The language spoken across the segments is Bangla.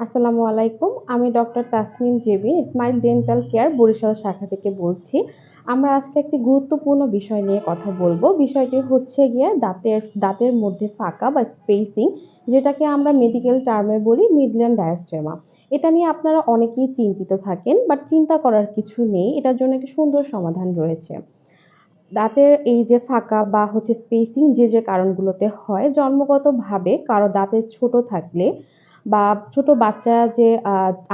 আসসালামু আলাইকুম, আমি doctor Tasnim Jebi, smile dental care Barisal শাখা থেকে বলছি। আমরা আজকে একটি গুরুত্বপূর্ণ বিষয় নিয়ে কথা বলব। বিষয়টি হচ্ছে গিয়ে দাঁতের দাঁতের মধ্যে ফাঁকা বা স্পেসিং, যেটাকে আমরা মেডিকেল টার্মে বলি মিডল্যান্ড ডায়াস্টেমা। এটা নিয়ে আপনারা অনেকেই চিন্তিত থাকেন, বাট চিন্তা করার কিছু নেই, এটার জন্য একটি সুন্দর সমাধান রয়েছে। দাঁতের এই যে ফাঁকা বা হচ্ছে স্পেসিং যে যে কারণগুলোতে হয়, জন্মগতভাবে কারও দাঁতের ছোট থাকলে বা ছোট বাচ্চারা যে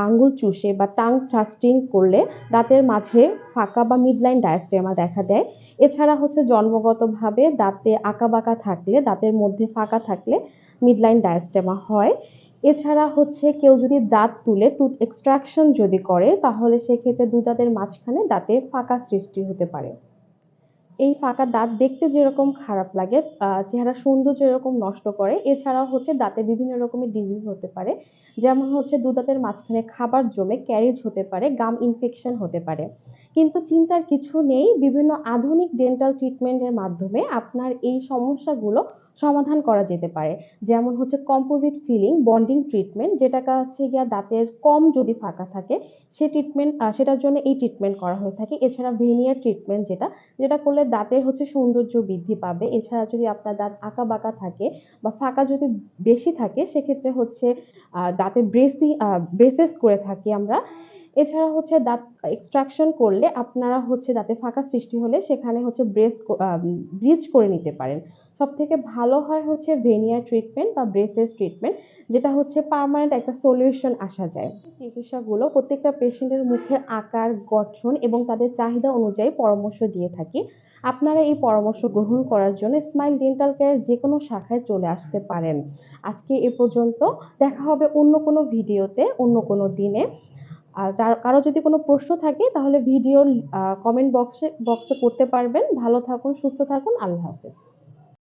আঙ্গুল চুষে বা টাং থ্রাস্টিং করলে দাঁতের মাঝে ফাঁকা বা মিডলাইন ডায়াস্টেমা দেখা দেয়। এছাড়া হচ্ছে জন্মগতভাবে দাঁতে আঁকাবাঁকা থাকলে, দাঁতের মধ্যে ফাঁকা থাকলে মিডলাইন ডায়াস্টেমা হয়। এছাড়া হচ্ছে কেউ যদি দাঁত তুলে টুথ এক্সট্রাকশন যদি করে, তাহলে সেক্ষেত্রে দু দাঁতের মাঝখানে দাঁতে ফাঁকা সৃষ্টি হতে পারে। এই ফাঁকা দাঁত দেখতে যেরকম খারাপ লাগে চেহারা সৌন্দর্য যেরকম নষ্ট করে। এছাড়াও হচ্ছে দাঁতে বিভিন্ন রকমের ডিজিজ হতে পারে। যেমন হচ্ছে দু দাঁতের মাঝখানে খাবার জমে ক্যারিজ হতে পারে গাম ইনফেকশন হতে পারে। কিন্তু চিন্তার কিছু নেই, বিভিন্ন আধুনিক ডেন্টাল ট্রিটমেন্টের মাধ্যমে আপনার এই সমস্যাগুলো সমাধান করা যেতে পারে। যেমন হচ্ছে কম্পোজিট ফিলিং বন্ডিং ট্রিটমেন্ট যেটা হচ্ছে গিয়া দাঁতের কম যদি ফাঁকা থাকে, সে ট্রিটমেন্ট সেটার জন্য এই ট্রিটমেন্ট করা হয়ে থাকে। এছাড়া ভেনিয়ার ট্রিটমেন্ট যেটা যেটা করলে দাঁতের হচ্ছে সৌন্দর্য বৃদ্ধি পাবে। এছাড়া যদি আপনার দাঁত আঁকা বাঁকা থাকে বা ফাঁকা যদি বেশি থাকে, সেক্ষেত্রে হচ্ছে দাঁতে ব্রেসিং ব্রেসেস করে থাকি আমরা। এছাড়া হচ্ছে দাঁত এক্সট্রাকশন করলে আপনারা হচ্ছে দাঁতে ফাঁকা সৃষ্টি হলে সেখানে হচ্ছে ব্রেস ব্রিজ করে নিতে পারেন। সব থেকে ভালো হয় হচ্ছে ভেনিয়ার ট্রিটমেন্ট বা ব্রেসেস ট্রিটমেন্ট যেটা হচ্ছে পারমানেন্ট একটা সলিউশন আসা যায়। চিকিৎসাগুলো প্রত্যেকটা পেশেন্টের মুখের আকার, গঠন এবং তাদের চাহিদা অনুযায়ী পরামর্শ দিয়ে থাকি। আপনারা এই পরামর্শ গ্রহণ করার জন্য স্মাইল ডেন্টাল কেয়ার যে কোনো শাখায় চলে আসতে পারেন। আজকে এ পর্যন্ত। দেখা হবে অন্য কোনো ভিডিওতে, অন্য কোনো দিনে। আর কারও যদি কোনো প্রশ্ন থাকে, তাহলে ভিডিওর কমেন্ট বক্সে বক্সে করতে পারবেন। ভালো থাকুন, সুস্থ থাকুন। আল্লাহ হাফেজ।